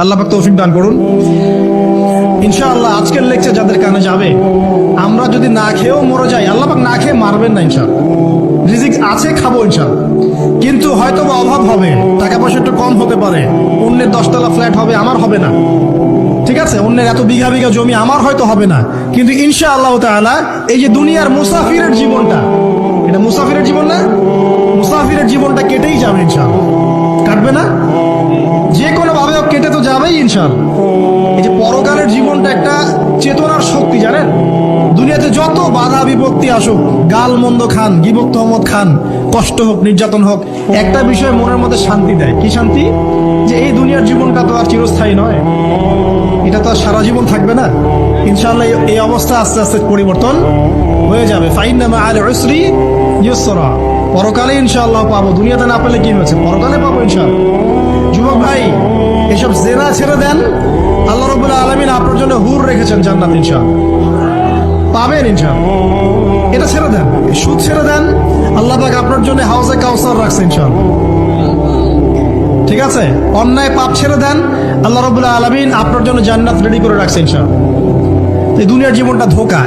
আল্লাহ পাক তৌফিক দান করুন। ইনশাআল্লাহ আজকের লেকচার যাদের কানে যাবে, আমরা যদি না খেয়েও মরে যাই, আল্লাহ পাক না খেয়ে মারবেন না ইনশাআল্লাহ। রিজিক আছে, খাব ইনশাআল্লাহ। কিন্তু হয়তো অভাব হবে, টাকা পয়সা একটু কম হতে পারে, অন্যের দশতলা ফ্ল্যাট হবে, আমার হবে না। ঠিক আছে? অন্যের এত বিঘা বিঘা জমি, আমার হয়তো হবে না। কিন্তু ইনশা আল্লাহ তাআলা, এই যে দুনিয়ার মুসাফিরের জীবনটা, এটা মুসাফিরের জীবন না? মুসাফিরের জীবনটা কেটেই যাবে ইনশাআল্লাহ। কাটবে না? ইনশাআল্লাহ এই যে পরকালের জীবনটা একটা চেতনার শক্তি, জানেন? দুনিয়াতে যত বাধা বিপত্তি আসুক, গাল মন্দ খান গিবক তহমদ খান, কষ্ট হোক, নির্যাতন হোক, একটা বিষয় মনের মধ্যে শান্তি দেয়। কি শান্তি? যে এই দুনিয়ার জীবনটা তো আর চিরস্থায়ী নয়। এটা তো আর সারা জীবন থাকবে না। ইনশাল্লাহ এই- অবস্থা আস্তে আস্তে পরিবর্তন হয়ে যাবে। ফাইনামা আল উসরি ইউসরা। পরকালে ইনশাআল্লাহ পাবো। দুনিয়াতে না পেলে কি হয়েছে? পরকালে পাবো ইনশাআল্লাহ। যুবক ভাই এসব জেনা ছেড়ে দেন, আল্লাহ রবুল্লাহ আলমিন আপনার জন্য হুর রেখেছেন জান্নাত ইনশাআল্লাহ পাবেন ইনশাআল্লাহ এটা ছেড়ে দেন সুদ ছেড়ে দেন, আল্লাহ পাক আপনার জন্য হাউসে কাউসার রাখছে ইনশাআল্লাহ ঠিক আছে? অন্যায় পাপ ছেড়ে দেন, আল্লাহ রবুল্লাহ আলমিন আপনার জন্য জান্নাত রেডি করে রাখছে ইনশাআল্লাহ এই দুনিয়ার জীবনটা ধোকা।